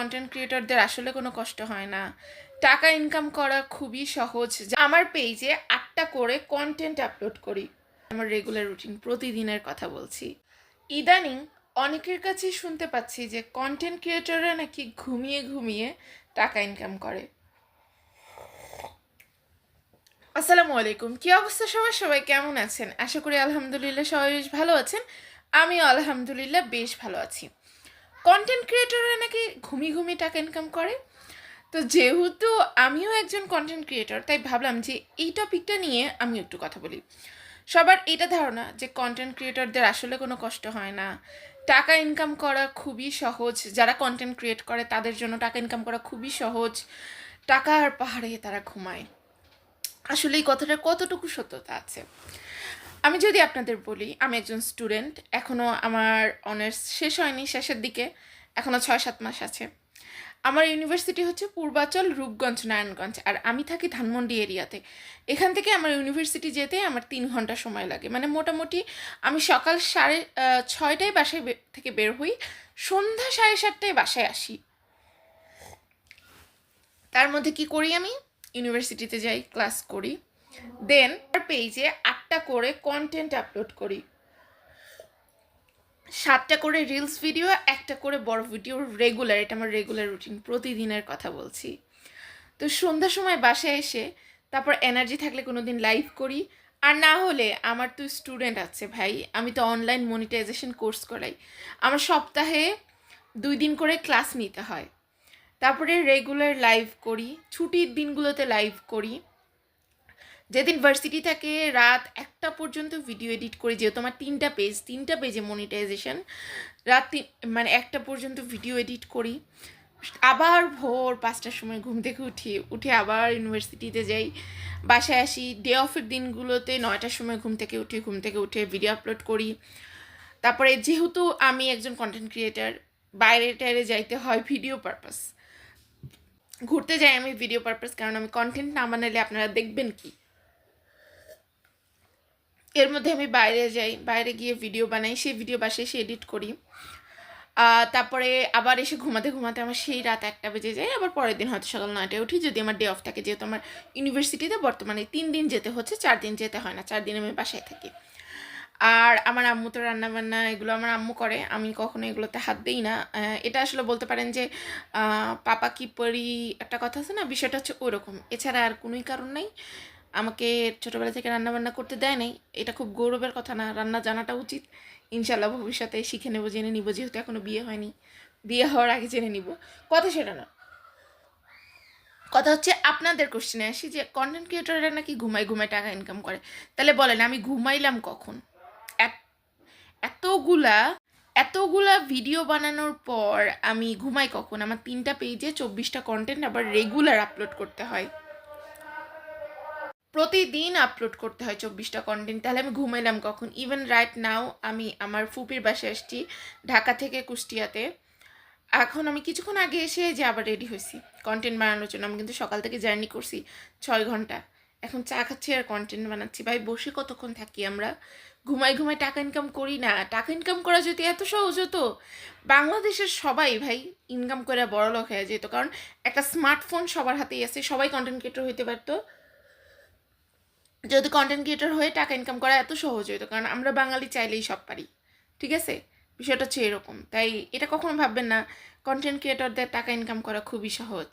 Content ক্রিয়েটরদের আসলে কোনো কষ্ট হয় না। টাকা ইনকাম করা খুবই সহজ। আমার পেজে আটটা করে কন্টেন্ট আপলোড করি। আমার রেগুলার রুটিন প্রতিদিনের কথা বলছি। ইদানিং অনেকের কাছে শুনতে পাচ্ছি যে কন্টেন্ট ক্রিয়েটররা নাকি ঘুমিয়ে ঘুমিয়ে টাকা ইনকাম করে। আসসালামু আলাইকুম। কি অবস্থা সবাই সবাই কেমন আছেন? আশা করি আলহামদুলিল্লাহ সবাই বেশ ভালো আছেন। আমিও আলহামদুলিল্লাহ বেশ ভালো আছি। কন্টেন্ট ক্রিয়েটররা নাকি ঘুমিয়ে ঘুমিয়ে টাকা ইনকাম করে। তো যেহেতু আমিও একজন কন্টেন্ট ক্রিয়েটর তাই ভাবলাম যে এই টপিকটা নিয়ে আমি একটু কথা বলি। সবার এটা ধারণা যে কন্টেন্ট ক্রিয়েটরদের আসলে কোনো কষ্ট হয় না। টাকা ইনকাম করা খুবই সহজ। যারা কন্টেন্ট ক্রিয়েট করে, তাদের জন্য টাকা ইনকাম করা খুবই সহজ। টাকার পাহাড়ে তারা ঘুমায়। আসলে এই কথাটার কতটুকু সত্যতা আছে? আমি যদি আপনাদের বলি, আমি একজন স্টুডেন্ট এখনও আমার অনার্স শেষ হয়নি, শেষের দিকে এখনও ছয় সাত মাস আছে। আমার ইউনিভার্সিটি হচ্ছে পূর্বাচল রূপগঞ্জ, নারায়ণগঞ্জ, আর আমি থাকি ধানমন্ডি এরিয়াতে। এখান থেকে আমার ইউনিভার্সিটি যেতে আমার তিন ঘণ্টা সময় লাগে। মানে মোটামুটি আমি সকাল সাড়ে ছয়টায় বাসায় থেকে বের হই, সন্ধ্যা সাড়ে সাতটায় বাসায় আসি। তার মধ্যে কি করি আমি? ইউনিভার্সিটিতে যাই ক্লাস করি। দেন পেজে আটটা করে কন্টেন্ট আপলোড করি। সাতটা করে রিলস ভিডিও একটা করে বড় ভিডিও রেগুলার এটা আমার রেগুলার রুটিন প্রতিদিনের কথা বলছি। তো সন্ধ্যার সময় বাসায় এসে তারপর এনার্জি থাকলে কোনো দিন লাইভ করি। আর না হলে আমার তো স্টুডেন্ট আছে ভাই, আমি তো অনলাইন মনিটাইজেশন কোর্স করাই। আমার সপ্তাহে দুই দিন করে ক্লাস নিতে হয়। তারপরে রেগুলার লাইভ করি, ছুটির দিনগুলোতে লাইভ করি। যেদিন ভার্সিটি থাকে, রাত একটা পর্যন্ত ভিডিও এডিট করি, যেহেতু আমার তিনটা পেজ তিনটা পেজে মনিটাইজেশন রাত মানে একটা পর্যন্ত ভিডিও এডিট করি। আবার ভোর পাঁচটার সময় ঘুম থেকে উঠি, উঠে আবার ইউনিভার্সিটিতে যাই, বাসায় আসি ডে অফের দিনগুলোতে নয়টার সময় ঘুম থেকে উঠি, ঘুম থেকে উঠে ভিডিও আপলোড করি। তারপরে যেহেতু আমি একজন কন্টেন্ট ক্রিয়েটার বাইরে টাইরে যাইতে হয় ভিডিও পারপাস ঘুরতে যাই আমি ভিডিও পারপাস কারণ আমি কন্টেন্ট না বানালে আপনারা দেখবেন কি? এর মধ্যে আমি বাইরে যাই, বাইরে গিয়ে ভিডিও বানাই, সেই ভিডিও বাসায় এসে এডিট করি। তারপরে আবার এসে ঘুমাতে ঘুমাতে আমার সেই রাত একটা বেজে যায়, আবার পরের দিন হয়তো সকাল নয়টায় উঠি, যদি আমার ডে অফ থাকে, যেহেতু আমার ইউনিভার্সিটিতে বর্তমানে তিন দিন যেতে হচ্ছে, চার দিন যেতে হয় না, চার দিন আমি বাসায় থাকি। আর আমার আম্মু তো রান্নাবান্না, এগুলো আমার আম্মু করে, আমি কখনো এগুলোতে হাত দিই না। এটা আসলে বলতে পারেন যে পাপা কি পরি, একটা কথা আছে না, বিষয়টা হচ্ছে ওরকম। এছাড়া আর কোনোই কারণ নাই। আমাকে ছোটোবেলা থেকে রান্না বান্না করতে দেয় নাই, এটা খুব গৌরবের কথা না, রান্না জানাটা উচিত। ইনশাল্লাহ ভবিষ্যতে শিখে নেব, জেনে নিব, যেহেতু এখনও বিয়ে হয়নি। বিয়ে হওয়ার আগে জেনে নিব। কথা সেটা না। কথা হচ্ছে আপনাদের কোশ্চেনে আসি যে কন্টেন্ট ক্রিয়েটররা নাকি ঘুমায় ঘুমায় টাকা ইনকাম করে? তাহলে বলেন, আমি ঘুমাইলাম কখন? এতগুলা এতগুলা ভিডিও বানানোর পর আমি ঘুমাই কখন? আমার তিনটা পেজে চব্বিশটা কন্টেন্ট আবার রেগুলার আপলোড করতে হয়। প্রতিদিন আপলোড করতে হয় চব্বিশটা কন্টেন্ট তাহলে আমি ঘুমাইলাম কখন? ইভেন রাইট নাও আমি আমার ফুপির বাসে আসছি, ঢাকা থেকে কুষ্টিয়াতে। এখন আমি কিছুক্ষণ আগে এসে যে আবার রেডি হয়েছি কন্টেন্ট বানানোর জন্য। আমি কিন্তু সকাল থেকে জার্নি করছি ছয় ঘণ্টা। এখন চা খাচ্ছি আর কন্টেন্ট বানাচ্ছি। ভাই, বসে কতক্ষণ থাকি আমরা? ঘুমাই ঘুমাই টাকা ইনকাম করি না। টাকা ইনকাম করা যদি এত সহজ হতো, বাংলাদেশের সবাই ভাই ইনকাম করে বড় লোক হয়ে যেত। কারণ একটা স্মার্টফোন সবার হাতেই আছে, সবাই কন্টেন্ট ক্রিয়েটর হইতে পারতো। যদি কন্টেন্ট ক্রিয়েটার হয়ে টাকা ইনকাম করা এত সহজ হইতো কারণ আমরা বাঙালি চাইলেই সব পারি, ঠিক আছে? বিষয়টা হচ্ছে এরকম, তাই এটা কখনো ভাববেন না কন্টেন্ট ক্রিয়েটরদের টাকা ইনকাম করা খুবই সহজ।